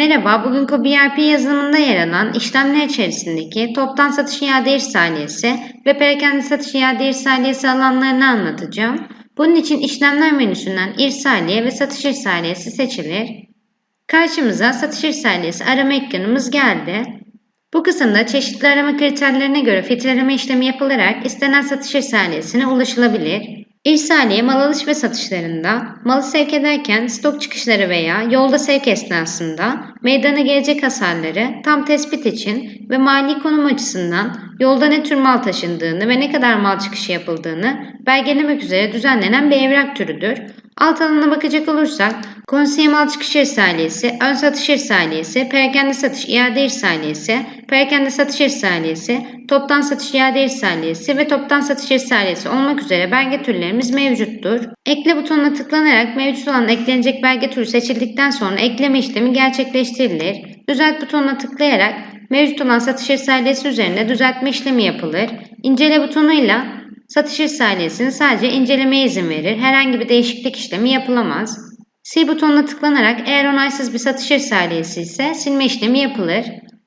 Merhaba, bugün BRP yazılımında yer alan işlemler içerisindeki toptan satış iade irsaliyesi ve perakende satış iade irsaliyesi alanlarını anlatacağım. Bunun için işlemler menüsünden irsaliye ve satış irsaliyesi seçilir. Karşımıza satış irsaliyesi arama ekranımız geldi. Bu kısımda çeşitli arama kriterlerine göre filtreleme işlemi yapılarak istenen satış irsaliyesine ulaşılabilir. İrsaliye mal alış ve satışlarında, malı sevk ederken stok çıkışları veya yolda sevk esnasında meydana gelecek hasarları tam tespit için ve mali konum açısından yolda ne tür mal taşındığını ve ne kadar mal çıkışı yapıldığını belgelemek üzere düzenlenen bir evrak türüdür. Alt alana bakacak olursak konsiye mal çıkış irsaliyesi, ön satış irsaliyesi, perakende satış iade irsaliyesi, perakende satış irsaliyesi, toptan satış iade irsaliyesi ve toptan satış irsaliyesi olmak üzere belge türlerimiz mevcuttur. Ekle butonuna tıklanarak mevcut olan eklenecek belge türü seçildikten sonra ekleme işlemi gerçekleştirilir. Düzelt butonuna tıklayarak mevcut olan satış irsaliyesi üzerinde düzeltme işlemi yapılır. İncele butonuyla satış irsaliyesini sadece incelemeye izin verir. Herhangi bir değişiklik işlemi yapılamaz. Sil butonuna tıklanarak eğer onaysız bir satış irsaliyesi ise silme işlemi yapılır.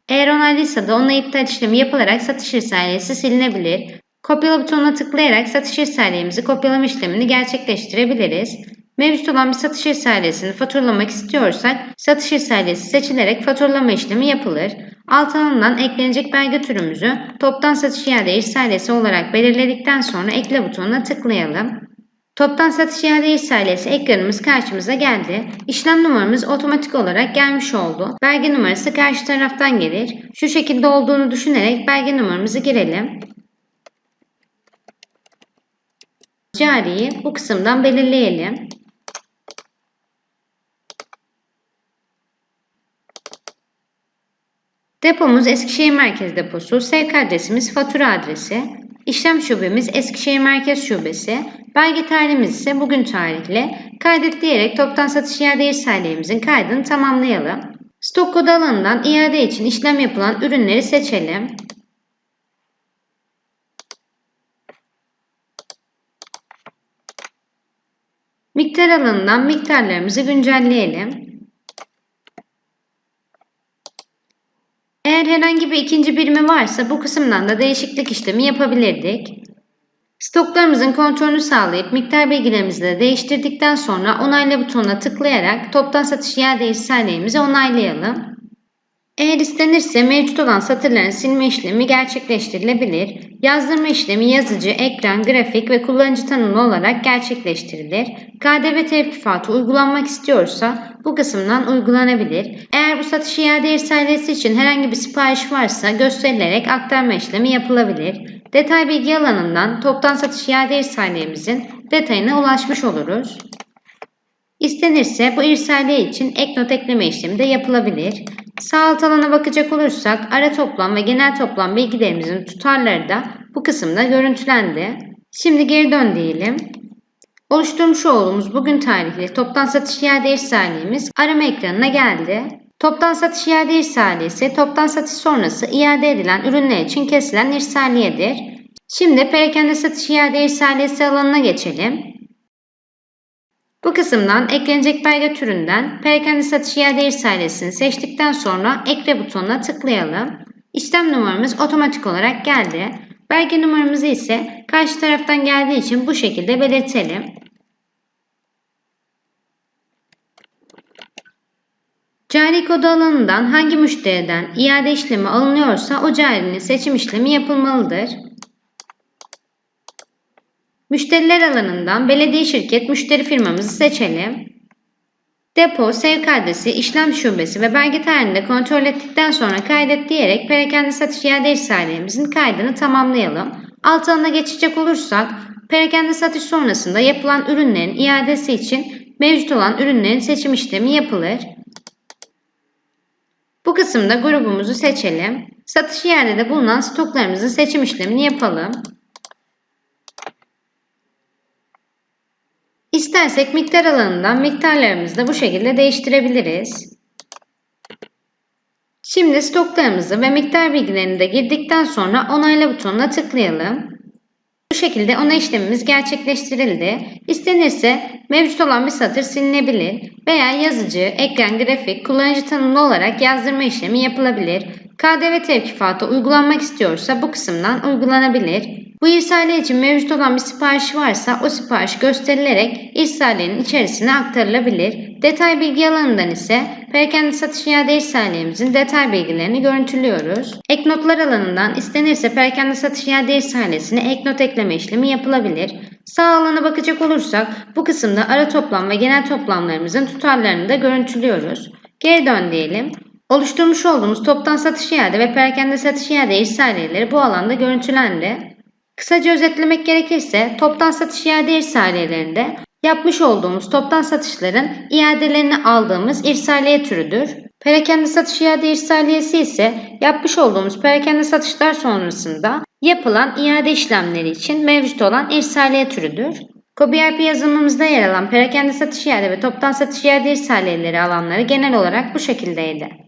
Eğer onaylıysa da onunla iptal işlemi yapılarak satış irsaliyesi silinebilir. Kopyala butonuna tıklayarak satış irsaliyemizi kopyalama işlemini gerçekleştirebiliriz. Mevcut olan bir satış irsaliyesini faturalamak istiyorsak satış irsaliyesi seçilerek faturalama işlemi yapılır. Alt alanından eklenecek belge türümüzü toptan satış iade irsaliyesi olarak belirledikten sonra ekle butonuna tıklayalım. Toptan satış iade irsaliyesi ekranımız karşımıza geldi. İşlem numaramız otomatik olarak gelmiş oldu. Belge numarası karşı taraftan gelir. Şu şekilde olduğunu düşünerek belge numaramızı girelim. Cariyi bu kısımdan belirleyelim. Depomuz Eskişehir Merkez Deposu, sevk adresimiz fatura adresi, işlem şubemiz Eskişehir Merkez Şubesi, belge tarihimiz ise bugün tarihli. Kaydet diyerek toptan satış iade irsaliyemizin kaydını tamamlayalım. Stok kodu alanından iade için işlem yapılan ürünleri seçelim. Miktar alanından miktarlarımızı güncelleyelim. Eğer herhangi bir ikinci birimi varsa bu kısımdan da değişiklik işlemi yapabilirdik. Stoklarımızın kontrolünü sağlayıp miktar bilgilerimizi de değiştirdikten sonra onayla butonuna tıklayarak toptan satış iade irsaliyemizi onaylayalım. Eğer istenirse mevcut olan satırların silme işlemi gerçekleştirilebilir. Yazdırma işlemi yazıcı, ekran, grafik ve kullanıcı tanımlı olarak gerçekleştirilir. KDV tevkifatı uygulanmak istiyorsa bu kısımdan uygulanabilir. Eğer bu satış iade irsaliyesi için herhangi bir sipariş varsa gösterilerek aktarma işlemi yapılabilir. Detay bilgi alanından toptan satış iade irsaliyemizin detayına ulaşmış oluruz. İstenirse bu irsaliye için ek not ekleme işlemi de yapılabilir. Sağ alt alana bakacak olursak ara toplam ve genel toplam bilgilerimizin tutarları da bu kısımda görüntülendi. Şimdi geri dön diyelim. Oluşturmuş olduğumuz bugün tarihli toptan satış iade irsaliyemiz arama ekranına geldi. Toptan satış iade irsaliyesi, toptan satış sonrası iade edilen ürünler için kesilen irsaliyedir. Şimdi perakende satış iade irsaliyesi alanına geçelim. Bu kısımdan eklenecek belge türünden perakende satış iade irsaliyesini seçtikten sonra ekle butonuna tıklayalım. İşlem numaramız otomatik olarak geldi. Belge numaramızı ise karşı taraftan geldiği için bu şekilde belirtelim. Cari kodu alanından hangi müşteriden iade işlemi alınıyorsa o carinin seçim işlemi yapılmalıdır. Müşteriler alanından belediye şirket müşteri firmamızı seçelim. Depo, sevk adresi, işlem şubesi ve belge tarihinde kontrol ettikten sonra kaydet diyerek perakende satış iade irsaliyemizin kaydını tamamlayalım. Alt alana geçecek olursak perakende satış sonrasında yapılan ürünlerin iadesi için mevcut olan ürünlerin seçim işlemi yapılır. Bu kısımda grubumuzu seçelim. Satış iadede bulunan stoklarımızın seçim işlemini yapalım. İstersek miktar alanından miktarlarımızı da bu şekilde değiştirebiliriz. Şimdi stoklarımızı ve miktar bilgilerini de girdikten sonra onayla butonuna tıklayalım. Bu şekilde ona işlemimiz gerçekleştirildi. İstenirse mevcut olan bir satır silinebilir veya yazıcı, ekran, grafik, kullanıcı tanımlı olarak yazdırma işlemi yapılabilir. KDV tevkifatı uygulanmak istiyorsa bu kısımdan uygulanabilir. Bu irsaliye için mevcut olan bir sipariş varsa o sipariş gösterilerek irsaliyenin içerisine aktarılabilir. Detay bilgi alanından ise perakende satış iade irsaliyemizin detay bilgilerini görüntülüyoruz. Ek notlar alanından istenirse perakende satış iade irsaliyesine ek not ekleme işlemi yapılabilir. Sağ alana bakacak olursak bu kısımda ara toplam ve genel toplamlarımızın tutarlarını da görüntülüyoruz. Geri dön diyelim. Oluşturmuş olduğumuz toptan satış iade ve perakende satış iade irsaliyeleri bu alanda görüntülendi. Kısaca özetlemek gerekirse toptan satış iade irsaliyelerinde yapmış olduğumuz toptan satışların iadelerini aldığımız irsaliye türüdür. Perakende satış iade irsaliyesi ise yapmış olduğumuz perakende satışlar sonrasında yapılan iade işlemleri için mevcut olan irsaliye türüdür. CoBRP yazılımımızda yer alan perakende satış iade ve toptan satış iade irsaliyeleri alanları genel olarak bu şekildeydi.